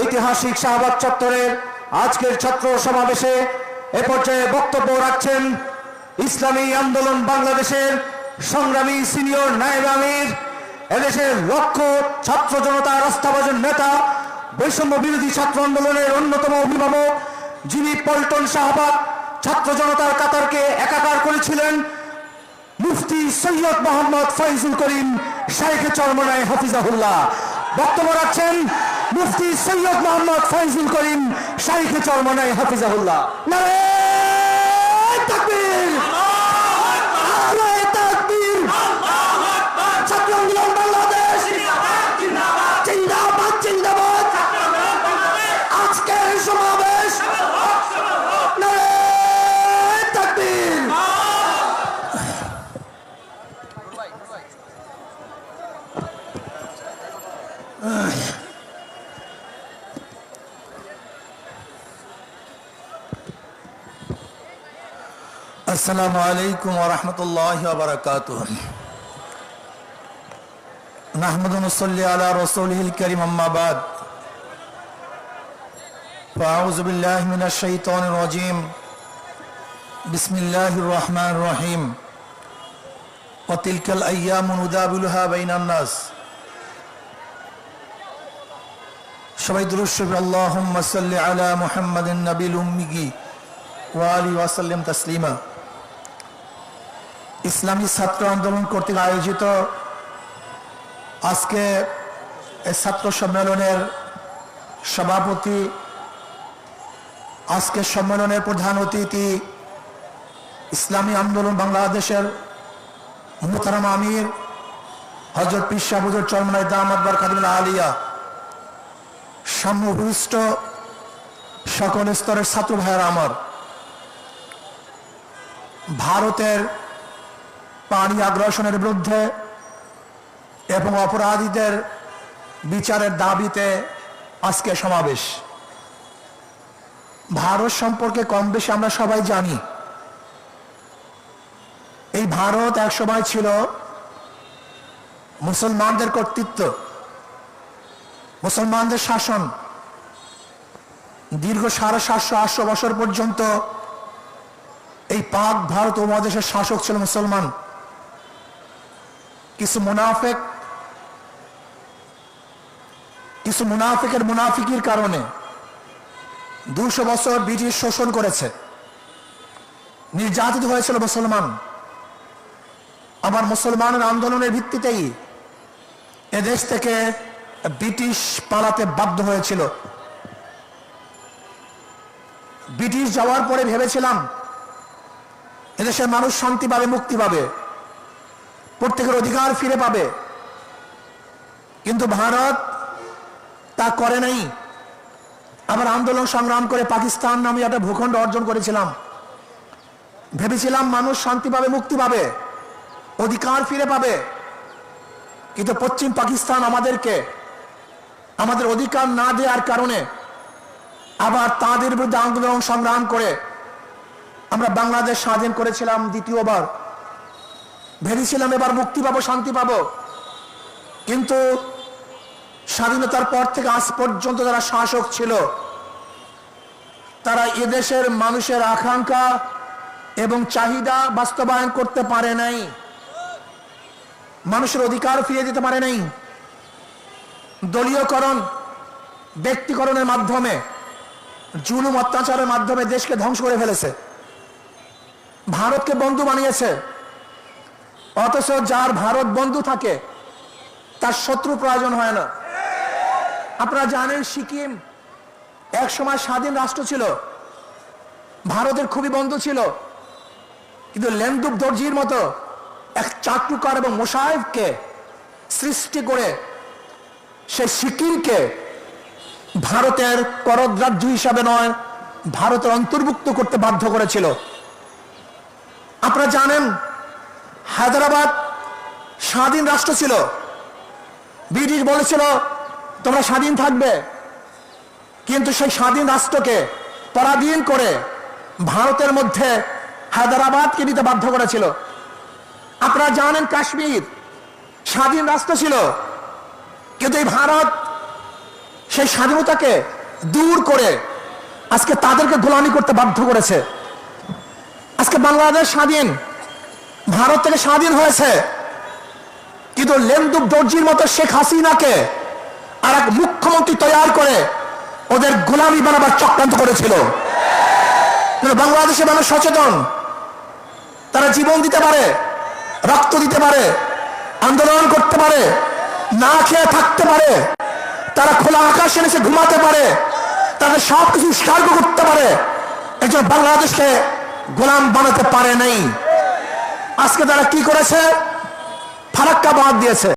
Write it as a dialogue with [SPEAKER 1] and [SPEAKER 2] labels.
[SPEAKER 1] ঐতিহাসিক শাহবাগ চত্বরের আজকের ছাত্র সমাবেশে এ পর্যায়ে বক্তব্য রাখছেন ইসলামী আন্দোলন বাংলাদেশের সংগ্রামী সিনিয়র নায়েব আমির, এদেশের লক্ষ ছাত্র জনতা রাস্তাবাজের নেতা, বৈষম্য বিরোধী ছাত্র আন্দোলনের অন্যতম অভিভাবক যিনি পল্টন শাহবাগ ছাত্র জনতার কাতারকে একাকার করেছিলেন, মুফতি সৈয়দ মোহাম্মদ ফয়জুল করিম শাইখে চরমনায় হাফিজাহুল্লাহ। বক্তব্য রাখছেন মুফতি সৈয়দ মোহাম্মদ ফয়জুল করিম শাইখে চরমনাই হাফিজাহুল্লাহ তাকবীর ছাত্র আন্দোলন বাংলাদেশ জিন্দাবাদ জিন্দাবাদ আজকের সমাবেশ নারায়ণ তাকবীর
[SPEAKER 2] السلام عليكم ورحمة الله وبركاته نحمد ونصلي على رسوله الكريم أما بعد فأعوذ بالله من الشيطان الرجيم بسم الله الرحمن الرحيم وتلك الأيام ندابلها بين الناس সবাই দুরুশ্বর আল্লাহুম্মা সাল্লি আলা মুহাম্মাদিন নবিল উম্মিগি ওয়া আলি ওয়াসাল্লাম তাসলিমা ইসলামী ছাত্র আন্দোলন কর্তৃক আয়োজিত আজকে এই ছাত্র সম্মেলনের সভাপতি, আজকে সম্মেলনের প্রধান অতিথি ইসলামী আন্দোলন বাংলাদেশের মোহতারাম আমির হজরত পিসাবুজুর চরমনায় দামাদ বারকাতুল আলিয়া সাম্য ভূমিষ্ঠ সকল স্তরের ছাত্র ভাইয়ের আমার, ভারতের পানি আগ্রাসনের বিরুদ্ধে এবং অপরাধীদের বিচারের দাবিতে আজকে সমাবেশ। ভারত সম্পর্কে কম বেশি আমরা সবাই জানি। এই ভারত এক সময় ছিল মুসলমানদের কর্তৃত্ব, মুসলমানদের শাসন। দীর্ঘ সাড়ে সাতশো আটশো বছর পর্যন্ত এই পাক ভারত উপমহাদেশের শাসক ছিল মুসলমান। কিছু মুনাফেক কিছু মুনাফিকের মুনাফিকির কারণে দুশো বছর ব্রিটিশ শোষণ করেছে, নির্যাতিত হয়েছিল মুসলমান। আবার মুসলমানের আন্দোলনের ভিত্তিতেই এদেশ থেকে ব্রিটিশ পালাতে বাধ্য হয়েছিল। ব্রিটিশ যাওয়ার পরে ভেবেছিলাম এদেশের মানুষ শান্তি পাবে, মুক্তি পাবে। প্রত্যেকের অধিকার ফিরে পাবে। কিন্তু ভারত তা করে নাই। আবার আন্দোলন সংগ্রাম করে পাকিস্তান নামে একটা ভূখণ্ড অর্জন করেছিলাম। ভেবেছিলাম মানুষ শান্তি পাবে, মুক্তি পাবে, অধিকার ফিরে পাবে। কিন্তু পশ্চিম পাকিস্তান আমাদেরকে, আমাদের অধিকার না দেওয়ার কারণে আবার তাদের বিরুদ্ধে আন্দোলন সংগ্রাম করে আমরা বাংলাদেশ স্বাধীন করেছিলাম দ্বিতীয়বার। ভেবেছিলাম এবার মুক্তি পাবো, শান্তি পাবো। কিন্তু স্বাধীনতার পর থেকে আজ পর্যন্ত যারা শাসক ছিল, তারা এদেশের মানুষের আকাঙ্ক্ষা এবং চাহিদা বাস্তবায়ন করতে পারে নাই। মানুষের অধিকার ফিরিয়ে দিতে পারে নাই। দলীয়করণ, ব্যক্তিকরণের মাধ্যমে, জুলুম, অত্যাচারের মাধ্যমে দেশকে ধ্বংস করে ফেলেছে। ভারতকে বন্ধু বানিয়েছে। অথচ যার ভারত বন্ধু থাকে, তার শত্রু প্রয়োজন হয় না। আপনারা জানেন সিকিম এক সময় স্বাধীন রাষ্ট্র ছিল, ভারতের খুবই বন্ধু ছিল, কিন্তু লেন্দুব দর্জির মতো এক চাটুকার এবং মোসাহেবকে সৃষ্টি করে সে সিকিমকে ভারতের করদ্রাজ্য হিসাবে নয়, ভারতের অন্তর্ভুক্ত করতে বাধ্য করেছিল। আপনারা জানেন হায়দ্রাবাদ স্বাধীন রাষ্ট্র ছিল। ব্রিটিশ বলেছিল, তোমরা স্বাধীন থাকবে। কিন্তু সেই স্বাধীন রাষ্ট্রকে পরাধীন করে ভারতের মধ্যে হায়দ্রাবাদকে নিতে বাধ্য করেছিল। আপনারা জানেন কাশ্মীর স্বাধীন রাষ্ট্র ছিল, কিন্তু এই ভারত সেই স্বাধীনতাকে দূর করে আজকে তাদেরকে গোলামি করতে বাধ্য করেছে। আজকে বাংলাদেশ স্বাধীন ভারত থেকে স্বাধীন হয়েছে। কিন্তু লেন্দুব দর্জির মতো শেখ হাসিনাকে আর এক মুখ্যমন্ত্রী তৈরি করে ওদের গোলামি বানাবার চক্রান্ত করেছিল। কিন্তু বাংলাদেশের মানুষ সচেতন। তারা জীবন দিতে পারে, রক্ত দিতে পারে, আন্দোলন করতে পারে, না খেয়ে থাকতে পারে, তারা খোলা আকাশে এসে ঘুমাতে পারে, তাদের সব কিছু উৎসর্গ করতে পারে একজন বাংলাদেশকে গোলাম বানাতে পারে নাই। আজকে তারা কি করেছে? ফারাক্কা বাদ দিয়েছে।